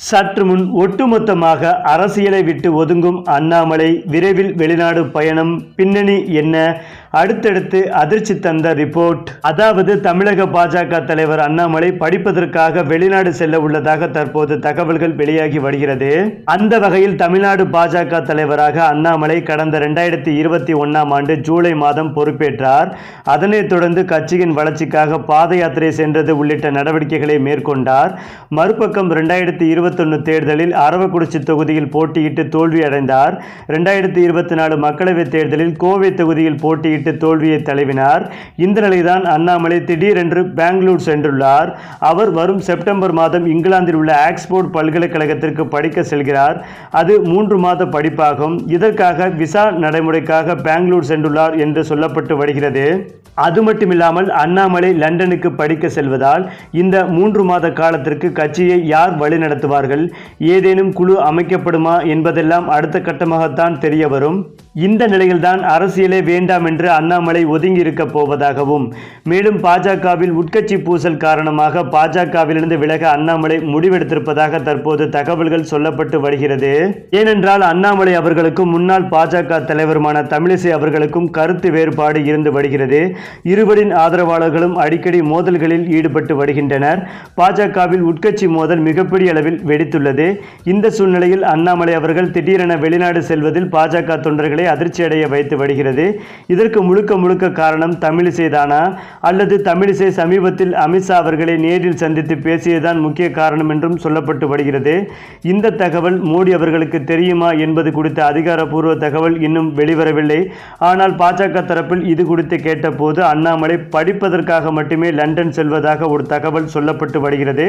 சற்று முன் ஒட்டுமொத்தமாக அரசியலை விட்டு ஒதுங்கும் அண்ணாமலை விரைவில் வெளிநாடு பயணம் பின்னணி என்ன? அடுத்தடுத்து அதிர்ச்சி தந்த ரிப்போர்ட் அதாவது தமிழக பாஜக தலைவர் அண்ணாமலை படிப்பதற்காக வெளிநாடு செல்ல உள்ளதாக தற்போது தகவல்கள் வெளியாகி வருகிறது. அந்த வகையில் தமிழ்நாடு பாஜக தலைவராக அண்ணாமலை கடந்த ரெண்டாயிரத்தி இருபத்தி ஒன்னாம் ஆண்டு ஜூலை மாதம் பொறுப்பேற்றார். அதனைத் தொடர்ந்து கட்சியின் வளர்ச்சிக்காக பாத யாத்திரை சென்றது உள்ளிட்ட நடவடிக்கைகளை மேற்கொண்டார். மறுபக்கம் ரெண்டாயிரத்தி இருபத்தொன்னு தேர்தலில் அரவக்குறிச்சி தொகுதியில் போட்டியிட்டு தோல்வியடைந்தார். இரண்டாயிரத்தி ரெண்டாயிரத்தி இருபத்தி நாலு மக்களவைத் தேர்தலில் கோவை தொகுதியில் போட்டியிட்டு போட்டியிட்டு தோல்வியை தழுவினார். இந்த நிலைதான் அண்ணாமலை திடீரென்று பெங்களூர் சென்றுள்ளார். அவர் வரும் செப்டம்பர் மாதம் இங்கிலாந்தில் உள்ள ஆக்ஸ்போர்ட் பல்கலைக்கழகத்திற்கு படிக்க செல்கிறார். அது மூன்று மாத படிப்பாகும். இதற்காக விசா நடைமுறைக்காக பெங்களூர் சென்றுள்ளார் என்று சொல்லப்பட்டு வருகிறது. அது மட்டுமில்லாமல் அண்ணாமலை லண்டனுக்கு படிக்க செல்வதால் இந்த மூன்று மாத காலத்திற்கு கட்சியை யார் வழிநடத்துவார்கள்? ஏதேனும் குழு அமைக்கப்படுமா என்பதெல்லாம் அடுத்த கட்டமாகத்தான் தெரிய வரும். இந்த நிலையில்தான் அரசியலே வேண்டாம் என்று அண்ணாமலை ஒதுங்கி இருக்க போவதாகவும் மேலும் பாஜகவில் உட்கட்சி பூசல் காரணமாக பாஜகவிலிருந்து விலக அண்ணாமலை முடிவெடுத்திருப்பதாக தற்போது தகவல்கள் சொல்லப்பட்டு வருகிறது. ஏனென்றால் அண்ணாமலை அவர்களுக்கும் முன்னாள் பாஜக தலைவருமான தமிழிசை அவர்களுக்கும் கருத்து வேறுபாடு இருந்து வருகிறது. இருவரின் ஆதரவாளர்களும் அடிக்கடி மோதல்களில் ஈடுபட்டு வருகின்றனர். பாஜகவில் உட்கட்சி மோதல் மிகப்பெரிய அளவில் வெடித்துள்ளது. இந்த சூழ்நிலையில் அண்ணாமலை அவர்கள் திடீரென வெளிநாடு செல்வதில் பாஜக தொண்டர்களை அதிர்ச்சியடைய வைத்து வருகிறது. இதற்கு முழுக்க முழுக்க காரணம் தமிழிசைதானா? அல்லது தமிழிசை சமீபத்தில் அமித்ஷா அவர்களை நேரில் சந்தித்து பேசியதுதான் முக்கிய காரணம் என்றும் சொல்லப்பட்டு வருகிறது. இந்த தகவல் மோடி அவர்களுக்கு தெரியுமா என்பது குறித்த அதிகாரப்பூர்வ தகவல் இன்னும் வெளிவரவில்லை. ஆனால் பாஜக தரப்பில் இது குறித்து கேட்டபோது அண்ணாமலை படிப்பதற்காக மட்டுமே லண்டன் செல்வதாக ஒரு தகவல் சொல்லப்பட்டு வருகிறது.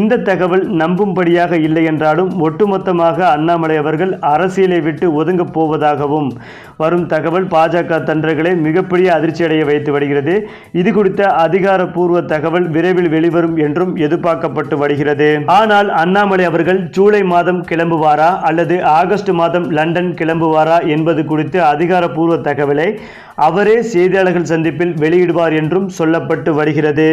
இந்த தகவல் நம்பும்படியாக இல்லை என்றாலும் ஒட்டுமொத்தமாக அண்ணாமலை அவர்கள் அரசியலை விட்டு ஒதுங்கப் போவதாகவும் வரும். தகவல் பாஜக தன்றர்களை மிகப்பெரிய அதிர்ச்சியடைய வைத்து வருகிறது. இது குறித்த அதிகாரப்பூர்வ தகவல் விரைவில் வெளிவரும் என்றும் எதிர்பார்க்கப்பட்டு வருகிறது. ஆனால் அண்ணாமலை அவர்கள் ஜூலை மாதம் கிளம்புவாரா அல்லது ஆகஸ்ட் மாதம் லண்டன் கிளம்புவாரா என்பது குறித்து அதிகாரப்பூர்வ தகவலை அவரே செய்தியாளர்கள் சந்திப்பில் வெளியிடுவார் என்றும் சொல்லப்பட்டு வருகிறது.